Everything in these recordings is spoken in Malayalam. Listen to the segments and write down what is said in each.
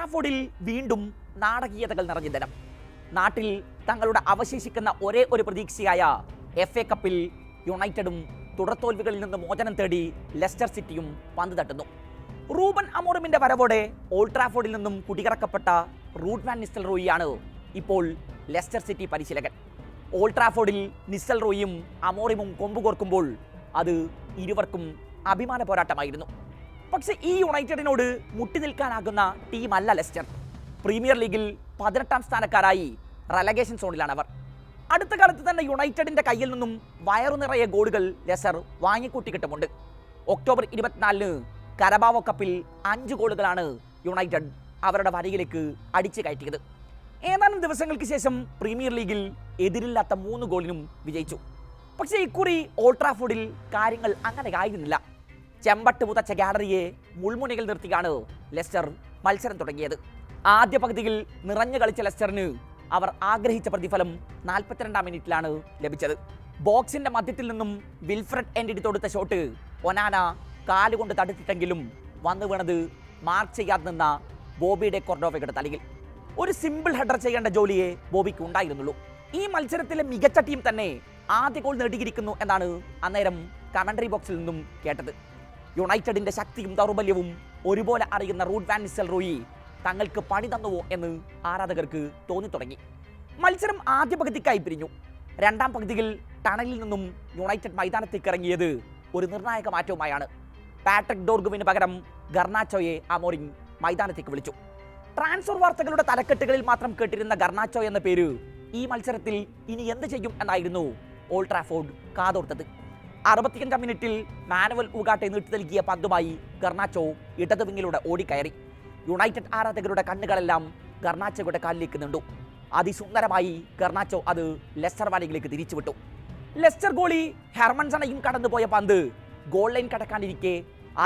ഓൾട്രാഫോർഡിൽ വീണ്ടും നാടകീയതകൾ നിറഞ്ഞ ദിനം. നാട്ടിൽ തങ്ങളുടെ അവശേഷിക്കുന്ന ഒരേ ഒരു പ്രതീക്ഷയായ എഫ് എ കപ്പിൽ യുണൈറ്റഡും തുടർത്തോൽവികളിൽ നിന്ന് മോചനം തേടി ലെസ്റ്റർ സിറ്റിയും പന്ത് തട്ടുന്നു. റൂബൻ അമോറിമിന്റെ വരവോടെ ഓൾട്രാഫോർഡിൽ നിന്നും കുടികറക്കപ്പെട്ട റൂട്ട് വാൻ നിസ്റ്റൽ റോയിയാണ് ഇപ്പോൾ ലെസ്റ്റർ സിറ്റി പരിശീലകൻ. ഓൾട്രാഫോർഡിൽ നിസ്റ്റൽ റോയിയും അമോറിമും കൊമ്പുകോർക്കുമ്പോൾ അത് ഇരുവർക്കും അഭിമാന പോരാട്ടമായിരുന്നു. പക്ഷേ ഈ യുണൈറ്റഡിനോട് മുട്ടി നിൽക്കാനാകുന്ന ടീമല്ല ലെസ്റ്റർ. പ്രീമിയർ ലീഗിൽ പതിനെട്ടാം സ്ഥാനക്കാരായി റലഗേഷൻ സോണിലാണ് അവർ. അടുത്ത കാലത്ത് തന്നെ യുണൈറ്റഡിന്റെ കയ്യിൽ നിന്നും വയറു നിറയെ ഗോളുകൾ ലെസർ വാങ്ങിക്കൂട്ടി കിട്ടുമുണ്ട് ഒക്ടോബർ ഇരുപത്തിനാലിന് കരബാവോ കപ്പിൽ അഞ്ച് ഗോളുകളാണ് യുണൈറ്റഡ് അവരുടെ വരയിലേക്ക് അടിച്ചു കയറ്റിയത്. ഏതാനും ദിവസങ്ങൾക്ക് ശേഷം പ്രീമിയർ ലീഗിൽ എതിരില്ലാത്ത മൂന്ന് ഗോളിനും വിജയിച്ചു. പക്ഷേ ഇക്കുറി ഓൾട്രാഫോർഡിൽ കാര്യങ്ങൾ അങ്ങനെ ആയിരുന്നില്ല. ചെമ്പട്ട് പുതച്ച ഗാലറിയെ മുൾമുനയിൽ നിർത്തിയാണ് ലെസ്റ്റർ മത്സരം തുടങ്ങിയത്. ആദ്യ പകുതിയിൽ നിറഞ്ഞു കളിച്ച ലെസ്റ്ററിന് അവർ ആഗ്രഹിച്ച പ്രതിഫലം നാൽപ്പത്തിരണ്ടാം മിനിറ്റിലാണ് ലഭിച്ചത്. ബോക്സിന്റെ മധ്യത്തിൽ നിന്നും വിൽഫ്രഡ് എൻഡിഡി തൊടുത്ത ഷോട്ട് ഒനാന കാലുകൊണ്ട് തടുത്തിട്ടെങ്കിലും വന്നു വീണത് മാർക്ക് ചെയ്യാതെ നിന്ന ബോബിയുടെ കൊർഡോവയുടെ തലയിൽ. ഒരു സിമ്പിൾ ഹെഡർ ചെയ്യേണ്ട ജോലിയെ ബോബിക്ക് ഉണ്ടായിരുന്നുള്ളൂ. ഈ മത്സരത്തിലെ മികച്ച ടീം തന്നെ ആദ്യ ഗോൾ നേടിയിരിക്കുന്നു എന്നാണ് അന്നേരം കമന്ററി ബോക്സിൽ നിന്നും കേട്ടത്. യുണൈറ്റഡിന്റെ ശക്തിയും ദൗർബല്യവും ഒരുപോലെ അറിയുന്ന റൂഡ് വാൻ നിസൽ റോയി തങ്ങൾക്ക് പണി തന്നുവോ എന്ന് ആരാധകർക്ക് തോന്നിത്തുടങ്ങി. മത്സരം ആദ്യ പകുതിക്കായി പിരിഞ്ഞു. രണ്ടാം പകുതിയിൽ ടണലിൽ നിന്നും യുണൈറ്റഡ് മൈതാനത്തേക്ക് ഇറങ്ങിയത് ഒരു നിർണായക മാറ്റവുമായാണ്. പാട്രിക് ഡോർഗുവിന് പകരം ഗർണാച്ചോയെ അമോറിങ് മൈതാനത്തേക്ക് വിളിച്ചു. ട്രാൻസ്ഫർ വാർത്തകളുടെ തലക്കെട്ടുകളിൽ മാത്രം കേട്ടിരുന്ന ഗർണാച്ചോ എന്ന പേര് ഈ മത്സരത്തിൽ ഇനി എന്ത് ചെയ്യും എന്നായിരുന്നു ഓൾട്രാഫോർഡ് ട്രാഫോർഡ് കാതോർത്തത്. അറുപത്തിയഞ്ചാം മിനിറ്റിൽ മാനുവൽ ഉഗാട്ടെ നീട്ടി നൽകിയ പന്തുമായി ഗർണാച്ചോ ഇടത് വിങ്ങിലൂടെ ഓടിക്കയറി. യുണൈറ്റഡ് ആരാധകരുടെ കണ്ണുകളെല്ലാം ഗർണാച്ചോയുടെ കാലിലേക്ക് നീണ്ടു. അതിസുന്ദരമായി ഗർണാച്ചോ അത് ലെസ്റ്റർ വാലികളിലേക്ക് തിരിച്ചുവിട്ടു. ലെസ്റ്റർ ഗോളി ഹെർമൻസണയും കടന്നുപോയ പന്ത് ഗോൾ ലൈൻ കടക്കാനിരിക്കെ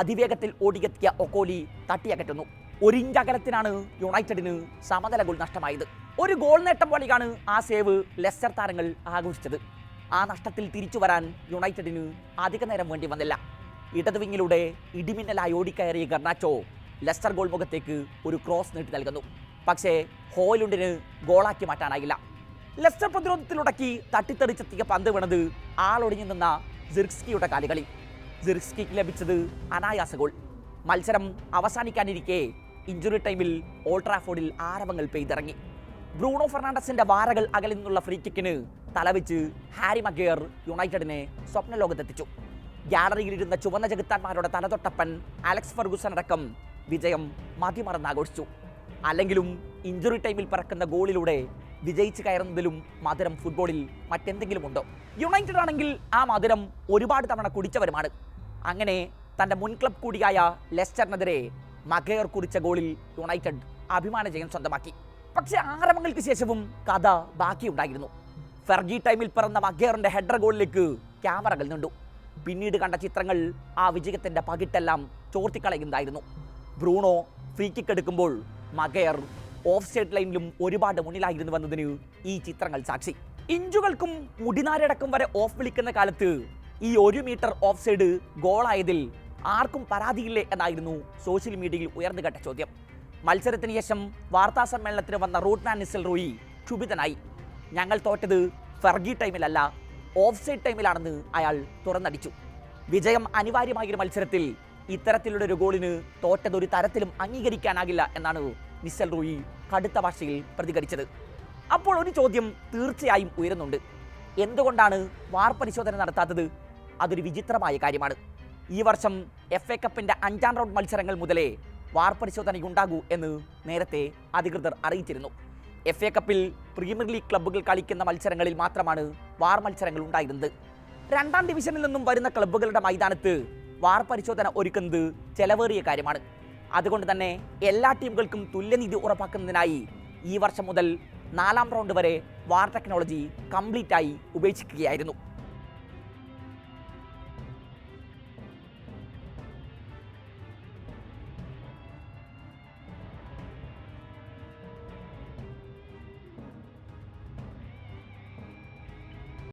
അതിവേഗത്തിൽ ഓടിയെത്തിയ ഒക്കോലി തട്ടിയകറ്റുന്നു. ഒരു ഇഞ്ച് അകലത്തിനാണ് യുണൈറ്റഡിന് സമനില ഗോൾ നഷ്ടമായത്. ഒരു ഗോൾ നേട്ടം പോലെയാണ് ആ സേവ് ലെസ്റ്റർ താരങ്ങൾ ആഘോഷിച്ചത്. ആ നഷ്ടത്തിൽ തിരിച്ചു വരാൻ യുണൈറ്റഡിന് അധിക നേരം വേണ്ടി വന്നില്ല. ഇടതുവിങ്ങിലൂടെ ഇടിമിന്നലായി ഓടിക്കയറിയ ഗർണാച്ചോ ലെസ്റ്റർ ഗോൾ മുഖത്തേക്ക് ഒരു ക്രോസ് നീട്ടി നൽകുന്നു. പക്ഷേ ഹോയിലുണ്ടിന് ഗോളാക്കി മാറ്റാനായില്ല. ലെസ്റ്റർ പ്രതിരോധത്തിലുടക്കി തട്ടിത്തെറിച്ചെത്തിയ പന്ത് വീണത് ആളൊടിഞ്ഞു നിന്ന സിർസ്കിയുടെ കാലുകളിൽ. സിർസ്കിക്ക് ലഭിച്ചത് അനായാസ ഗോൾ. മത്സരം അവസാനിക്കാനിരിക്കെ ഇഞ്ചുറി ടൈമിൽ ഓൾട്രാഫോർഡിൽ ആരവങ്ങൾ പെയ്തിറങ്ങി. ബ്രൂണോ ഫെർണാണ്ടസിന്റെ വാരകൾ അകലിൽ നിന്നുള്ള ഫ്രീ കിക്കിന് തലവെച്ച് ഹാരി മഗേർ യുണൈറ്റഡിനെ സ്വപ്ന ലോകത്തെത്തിച്ചു. ഗാലറിയിലിരുന്ന ചുവന്ന ജഗത്താന്മാരുടെ തലതൊട്ടപ്പൻ അലക്സ് ഫെർഗുസൺ അടക്കം വിജയം മതിമറന്നാഘോഷിച്ചു. അല്ലെങ്കിലും ഇഞ്ചുറി ടൈമിൽ പറക്കുന്ന ഗോളിലൂടെ വിജയിച്ച് കയറുന്നതിലും മധുരം ഫുട്ബോളിൽ മറ്റെന്തെങ്കിലും ഉണ്ടോ യുണൈറ്റഡ് ആണെങ്കിൽ ആ മധുരം ഒരുപാട് തവണ കുടിച്ചവരുമാണ്. അങ്ങനെ തന്റെ മുൻ ക്ലബ് കൂടിയായ ലെസ്റ്ററിനെതിരെ മഗയർ കുറിച്ച ഗോളിൽ യുണൈറ്റഡ് അഭിമാന ജയം സ്വന്തമാക്കി. പക്ഷേ ആരവങ്ങൾക്ക് ശേഷവും കഥ ബാക്കിയുണ്ടായിരുന്നു. ഫെർജി ടൈമിൽ പിറന്ന മഗേറിന്റെ ഹെഡർ ഗോളിലേക്ക് ക്യാമറകൾ നീണ്ടു. പിന്നീട് കണ്ട ചിത്രങ്ങൾ ആ വിജയത്തിന്റെ പകിട്ടെല്ലാം ചോർത്തിക്കളയുന്നതായിരുന്നു. ബ്രൂണോ ഫ്രീ കിക്ക് എടുക്കുമ്പോൾ മഗയർ ഓഫ് സൈഡ് ലൈനിലും ഒരുപാട് മുന്നിലായിരുന്നു വന്നതിന് ഈ ചിത്രങ്ങൾ സാക്ഷി. ഇഞ്ചുകൾക്കും മുടിനാരടക്കം വരെ ഓഫ് വിളിക്കുന്ന കാലത്ത് ഈ ഒരു മീറ്റർ ഓഫ് സൈഡ് ഗോളായതിൽ ആർക്കും പരാതിയില്ലേ എന്നായിരുന്നു സോഷ്യൽ മീഡിയയിൽ ഉയർന്നുകെട്ട ചോദ്യം. മത്സരത്തിന് ശേഷം വാർത്താ സമ്മേളനത്തിന് വന്ന റൂട്ട് മാൻ നിസൽ റോയി ക്ഷുഭിതനായി. ഞങ്ങൾ തോറ്റത് ഫെർഗി ടൈമിലല്ല ഓഫ് സൈഡ് ടൈമിലാണെന്ന് അയാൾ തുറന്നടിച്ചു. വിജയം അനിവാര്യമായൊരു മത്സരത്തിൽ ഇത്തരത്തിലുള്ള ഒരു ഗോളിന് തോറ്റത് ഒരു തരത്തിലും അംഗീകരിക്കാനാകില്ല എന്നാണ് നിസൽ റൂയി കടുത്ത ഭാഷയിൽ പ്രതികരിച്ചത്. അപ്പോൾ ഒരു ചോദ്യം തീർച്ചയായും ഉയരുന്നുണ്ട്. എന്തുകൊണ്ടാണ് വാർ പരിശോധന നടത്താത്തത്? അതൊരു വിചിത്രമായ കാര്യമാണ്. ഈ വർഷം എഫ് എ കപ്പിന്റെ അഞ്ചാം റൗണ്ട് മത്സരങ്ങൾ മുതലേ വാർ പരിശോധനയുണ്ടാകൂ എന്ന് നേരത്തെ അധികൃതർ അറിയിച്ചിരുന്നു. എഫ് എ കപ്പിൽ പ്രീമിയർ ലീഗ് ക്ലബ്ബുകൾ കളിക്കുന്ന മത്സരങ്ങളിൽ മാത്രമാണ് വാർ മത്സരങ്ങൾ ഉണ്ടായിരുന്നത്. രണ്ടാം ഡിവിഷനിൽ നിന്നും വരുന്ന ക്ലബ്ബുകളുടെ മൈതാനത്ത് വാർ പരിശോധന ഒരുക്കുന്നത് ചെലവേറിയ കാര്യമാണ്. അതുകൊണ്ട് തന്നെ എല്ലാ ടീമുകൾക്കും തുല്യനീതി ഉറപ്പാക്കുന്നതിനായി ഈ വർഷം മുതൽ നാലാം റൗണ്ട് വരെ വാർ ടെക്നോളജി കംപ്ലീറ്റായി ഉപേക്ഷിക്കുകയായിരുന്നു.